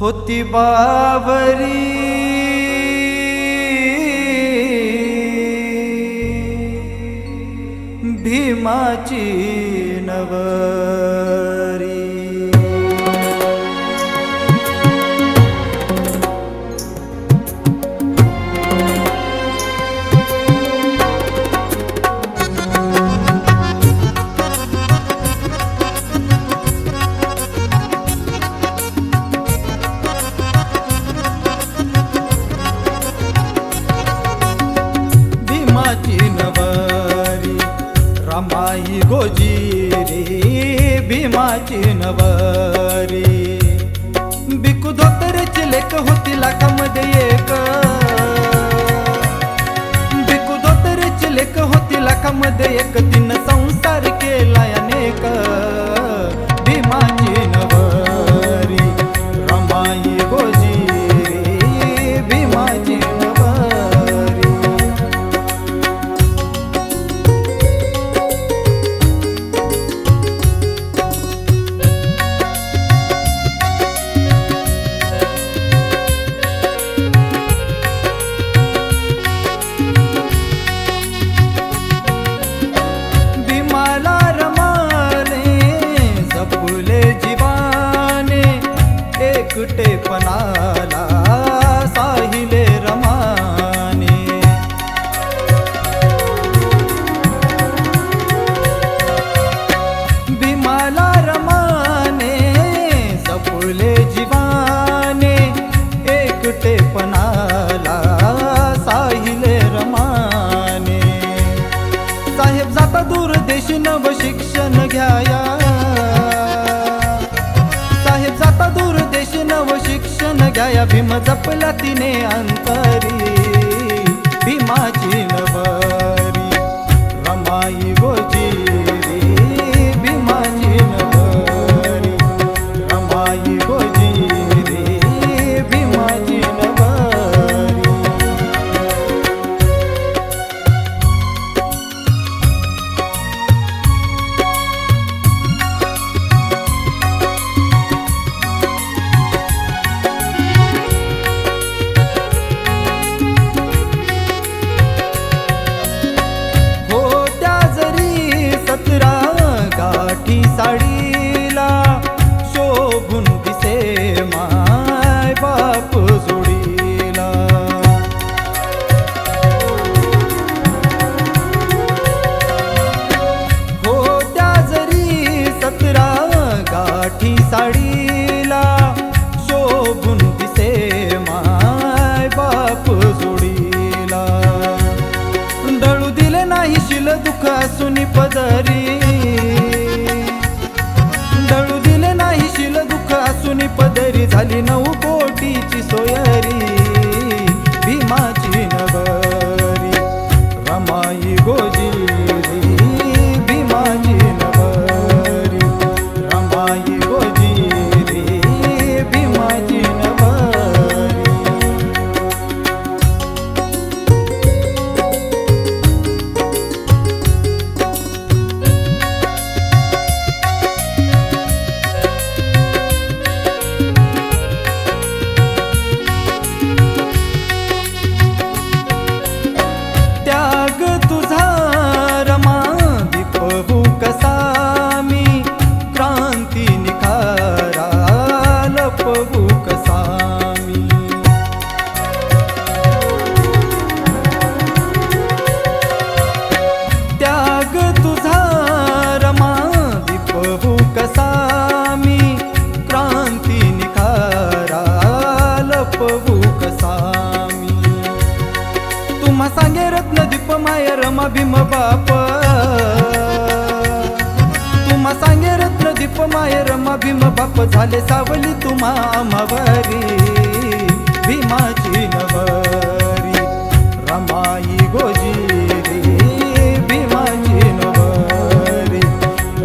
होती बावरी। भीमाची नवरी रमाई गोजीरी भीमाची नवरी. बिकू धोतरेची लेख होती लाखामध्ये एक. बिकू धोतरेची लेख होती लाखामध्ये एक ती. एकटेपणाला साहिले रमाने. भीमाला रमाने सपुले जीवाने एकटेपणाला साहिले रमाने. साहेब जाता दूर देश नव शिक्षण घ्याया. नव शिक्षण घ्या भीम जपला तिने अंतरी. भीमाची नव ಪದರಿ सांगे रत्न दीप माय रमा भीम बाप। दीप माय रमा भीम बाप झाले सावली तुम्हा मवरी. भीमाची नवरी. रमाई गोजी भीमाची नवरी.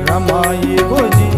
रमाई गोजी